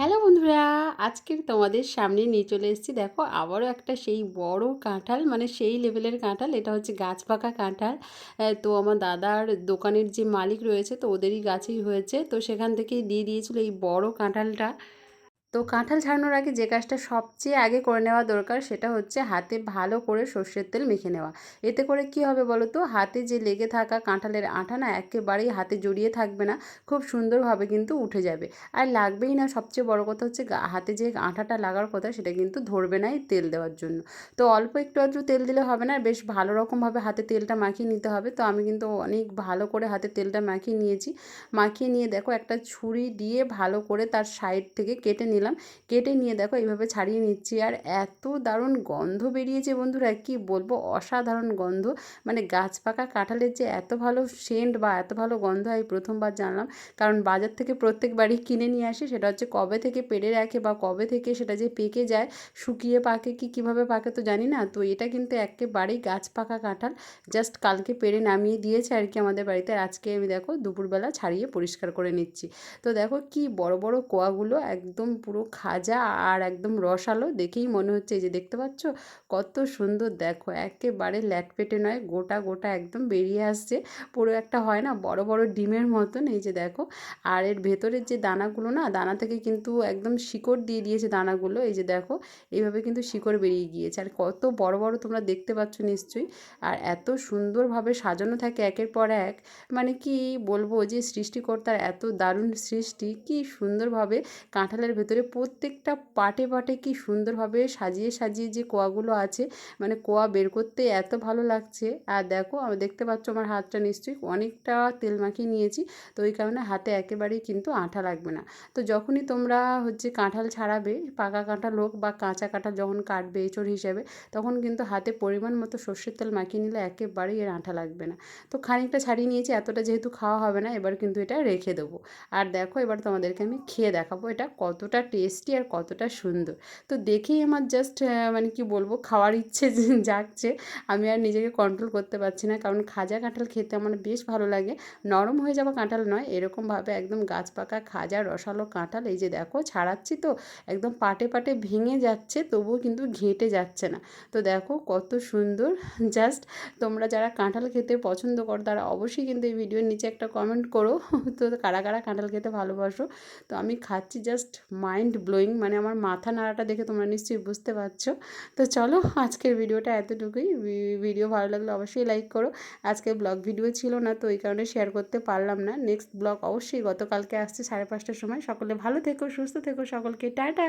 Hello বন্ধুরা, আজকে তোমাদের সামনে নিয়ে চলে এসেছি। দেখো, আবারও একটা সেই বড় কাঁঠাল মানে সেই লেভেলের কাঁঠাল, এটা হচ্ছে গাছ পাকা কাঁঠাল। তো আমার দাদার দোকানের যে মালিক রয়েছে, তো ওদেরই গাছেই হয়েছে। তো সেখান থেকেই দিয়ে দিয়েছিল এই বড় কাঁঠালটা। তো কাঁঠাল ছাড়ানোর আগে যে কাজটা সবচেয়ে আগে করে নেওয়া দরকার সেটা হচ্ছে হাতে ভালো করে সর্ষের তেল মেখে নেওয়া। এতে করে কি হবে বলো তো? হাতে যে লেগে থাকা কাঁঠালের আঠা না একেবারেই হাতে জড়িয়ে থাকবে না, খুব সুন্দরভাবে কিন্তু উঠে যাবে। আর লাগবেই না, সবচেয়ে বড় কথা হচ্ছে হাতে যে আঠাটা লাগার কথা সেটা কিন্তু ধরবে না এই তেল দেওয়ার জন্য। তো অল্প একটু আধটু তেল দিলে হবে না, বেশ ভালো রকমভাবে হাতে তেলটা মাখিয়ে নিতে হবে। তো আমি কিন্তু অনেক ভালো করে হাতে তেলটা মাখিয়ে নিয়েছি। মাখিয়ে নিয়ে দেখো একটা ছুরি দিয়ে ভালো করে তার সাইড থেকে কেটে নিলাম কেটে নিয়ে দেখো এইভাবে ছাড়িয়ে নিচ্ছি। আর এত দারুণ গন্ধ বেরিয়েছে বন্ধুরা, কি বলব? অসাধারণ গন্ধ। মানে গাছ পাকা কাঁঠালের যে এত ভালো সেন্ট বা এত ভালো গন্ধ, আমি প্রথমবার জানলাম। কারণ বাজার থেকে প্রত্যেক বাড়ি কিনে নিয়ে আসি। সেটা হচ্ছে কবে থেকে পেড়ে রাখে বা কবে থেকে সেটা যে পেকে যায়, শুকিয়ে পাকে কি, কীভাবে পাকে তো জানি না। তো এটা কিন্তু একেবারেই গাছ পাকা কাঁঠাল। জাস্ট কালকে পেড়ে নামিয়ে দিয়েছে আর কি আমাদের বাড়িতে। আর আজকে আমি দেখো দুপুরবেলা ছাড়িয়ে পরিষ্কার করে নিচ্ছি। তো দেখো কি বড় বড় কোয়াগুলো, একদম পুরো খাজা আর একদম রসালো দেখেই মনে হচ্ছে এই যে দেখতে পাচ্ছ? কত সুন্দর দেখো, একেবারে ল্যাটপেটে নয়, গোটা গোটা একদম বেরিয়ে আসছে। পুরো একটা হয় না, বড় বড় ডিমের মতন এই যে দেখো। আর এর ভেতরের যে দানাগুলো না, দানা থেকে কিন্তু একদম শিকড় দিয়ে দিয়েছে দানাগুলো, এই যে দেখো, এইভাবে কিন্তু শিকড় বেরিয়ে গিয়েছে। আর কত বড় বড় তোমরা দেখতে পাচ্ছ নিশ্চয়ই। আর এত সুন্দরভাবে সাজানো থাকে একের পর এক। মানে কি বলব যে সৃষ্টিকর্তার এত দারুণ সৃষ্টি, কি সুন্দরভাবে কাঁঠালের ভেতরে প্রত্যেকটা পাটে পাটে কি সুন্দরভাবে সাজিয়ে সাজিয়ে যে কোয়াগুলো আছে মানে কোয়া বের করতে এত ভালো লাগছে। আর দেখো, আমি দেখতে পাচ্ছ আমার হাতটা নিশ্চয়ই অনেকটা তেল মাখিয়ে নিয়েছি, তো ওই কারণে হাতে একেবারেই কিন্তু আঠা লাগবে না। তো যখনই তোমরা হচ্ছে কাঁঠাল ছাড়াবে, পাকা কাঁঠাল হোক বা কাঁচা কাঁঠাল যখন কাটবে এঁচড় হিসেবে, তখন কিন্তু হাতে পরিমাণ মতো সর্ষের তেল মাখিয়ে নিলে একেবারেই এর আঠা লাগবে না। তো খানিকটা ছাড়িয়ে নিয়েছি, এতটা যেহেতু খাওয়া হবে না, এবার কিন্তু এটা রেখে দেবো। আর দেখো, এবার তোমাদেরকে আমি খেয়ে দেখাবো এটা কতটা টেস্টি আর কতটা সুন্দর। তো দেখেই আমার জাস্ট মানে কি বলব, খাওয়ার ইচ্ছে জাগছে। আমি আর নিজেকে কন্ট্রোল করতে পারছি না। কারণ খাজা কাঁঠাল খেতে আমার বেশ ভালো লাগে। নরম হয়ে যাওয়া কাঁঠাল নয়, এরকমভাবে একদম গাছ পাকা খাজা রসালো কাঁঠাল। এই যে দেখো, ছাড়াচ্ছি তো, একদম পাটে পাটে ভেঙে যাচ্ছে, তবুও কিন্তু ঘেঁটে যাচ্ছে না। তো দেখো কত সুন্দর। জাস্ট তোমরা যারা কাঁঠাল খেতে পছন্দ করো, তারা অবশ্যই কিন্তু এই ভিডিওর নিচে একটা কমেন্ট করো। তো কারা কারা কাঁঠাল খেতে ভালোবাসো? তো আমি খাচ্ছি জাস্ট মাইন্ড ব্লোয়িং মানে আমার মাথা নাড়াটা দেখে তোমরা নিশ্চয়ই বুঝতে পারছ। তো চলো, আজকের ভিডিওটা এতটুকুই। ভিডিও ভালো লাগলে অবশ্যই লাইক করো। আজকে ব্লগ ভিডিও ছিল না, তো এই কারণে শেয়ার করতে পারলাম না। নেক্সট ব্লগ অবশ্যই গতকালকে আসছে সাড়ে পাঁচটার সময়। সকলে ভালো থেকো, সুস্থ থেকো, সকলকে টাটা!